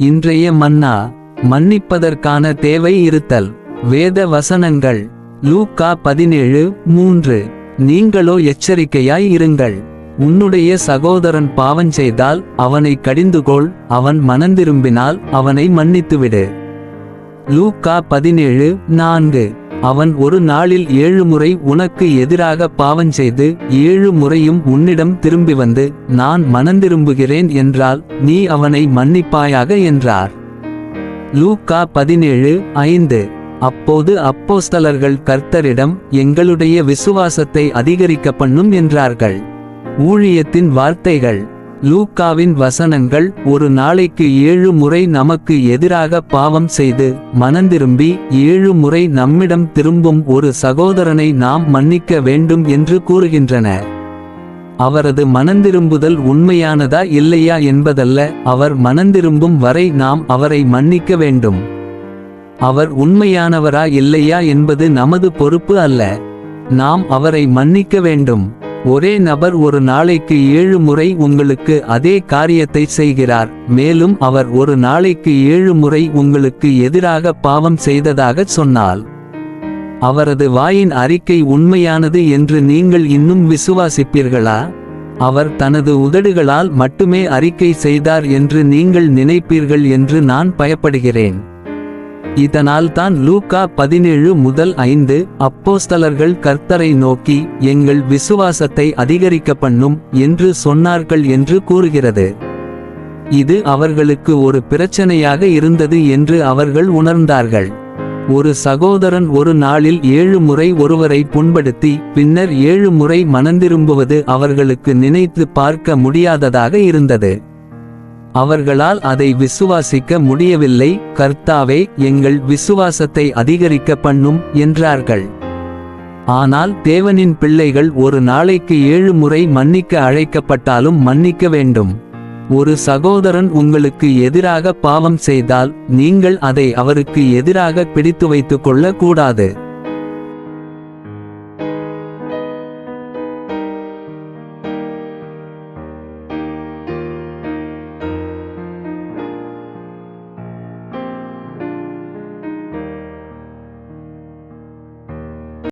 இன்றைய மன்னா மன்னிப்பதற்கான தேவை இருத்தல். வேத வசனங்கள் லூக்கா பதினேழு மூன்று. நீங்களோ எச்சரிக்கையாய் இருங்கள். உன்னுடைய சகோதரன் பாவம் செய்தால் அவனை கடிந்துகொள் அவன் மனந்திரும்பினால் அவனை மன்னித்துவிடு. லூக்கா பதினேழு நான்கு. அவன் ஒரு நாளில் ஏழு முறை உனக்கு எதிராக பாவம் செய்து ஏழு முறையும் உன்னிடம் திரும்பி வந்து நான் மனந்திரும்புகிறேன் என்றால் நீ அவனை மன்னிப்பாயாக என்றார். லூக்கா பதினேழு ஐந்து. அப்போது அப்போஸ்தலர்கள் கர்த்தரிடம் எங்களுடைய விசுவாசத்தை அதிகரிக்க பண்ணும் என்றார்கள். ஊழியத்தின் வார்த்தைகள் லூக்காவின் வசனங்கள் ஒரு நாளைக்கு ஏழு முறை நமக்கு எதிராக பாவம் செய்து மனந்திரும்பி ஏழு முறை நம்மிடம் திரும்பும் ஒரு சகோதரனை நாம் மன்னிக்க வேண்டும் என்று கூறுகின்றன. அவரது மனந்திரும்புதல் உண்மையானதா இல்லையா என்பதல்ல அவர் மனந்திரும்பும் வரை நாம் அவரை மன்னிக்க வேண்டும். அவர் உண்மையானவரா இல்லையா என்பது நமது பொறுப்பு அல்ல. நாம் அவரை மன்னிக்க வேண்டும். ஒரே நபர் ஒரு நாளைக்கு ஏழு முறை உங்களுக்கு அதே காரியத்தை செய்கிறார் மேலும் அவர் ஒரு நாளைக்கு ஏழு முறை உங்களுக்கு எதிராக பாவம் செய்ததாக சொன்னால் அவரது வாயின் அறிக்கை உண்மையானது என்று நீங்கள் இன்னும் விசுவாசிப்பீர்களா? அவர் தனது உதடுகளால் மட்டுமே அறிக்கை செய்தார் என்று நீங்கள் நினைப்பீர்கள் என்று நான் பயப்படுகிறேன். இதனால் தான் லூக்கா பதினேழு முதல் ஐந்து அப்போஸ்தலர்கள் கர்த்தரை நோக்கி எங்கள் விசுவாசத்தை அதிகரிக்க பண்ணும் என்று சொன்னார்கள் என்று கூறுகிறது. இது அவர்களுக்கு ஒரு பிரச்சனையாக இருந்தது என்று அவர்கள் உணர்ந்தார்கள். ஒரு சகோதரன் ஒரு நாளில் ஏழு முறை ஒருவரை புண்படுத்தி பின்னர் ஏழு முறை மனந்திரும்புவது அவர்களுக்கு நினைத்து பார்க்க முடியாததாக இருந்தது. அவர்களால் அதை விசுவாசிக்க முடியவில்லை கர்த்தாவே எங்கள் விசுவாசத்தை அதிகரிக்க பண்ணும் என்றார்கள். ஆனால் தேவனின் பிள்ளைகள் ஒரு நாளைக்கு ஏழு முறை மன்னிக்க அழைக்கப்பட்டாலும் மன்னிக்க வேண்டும். ஒரு சகோதரன் உங்களுக்கு எதிராக பாவம் செய்தால் நீங்கள் அதை அவருக்கு எதிராக பிடித்து வைத்துக் கொள்ளக்கூடாது.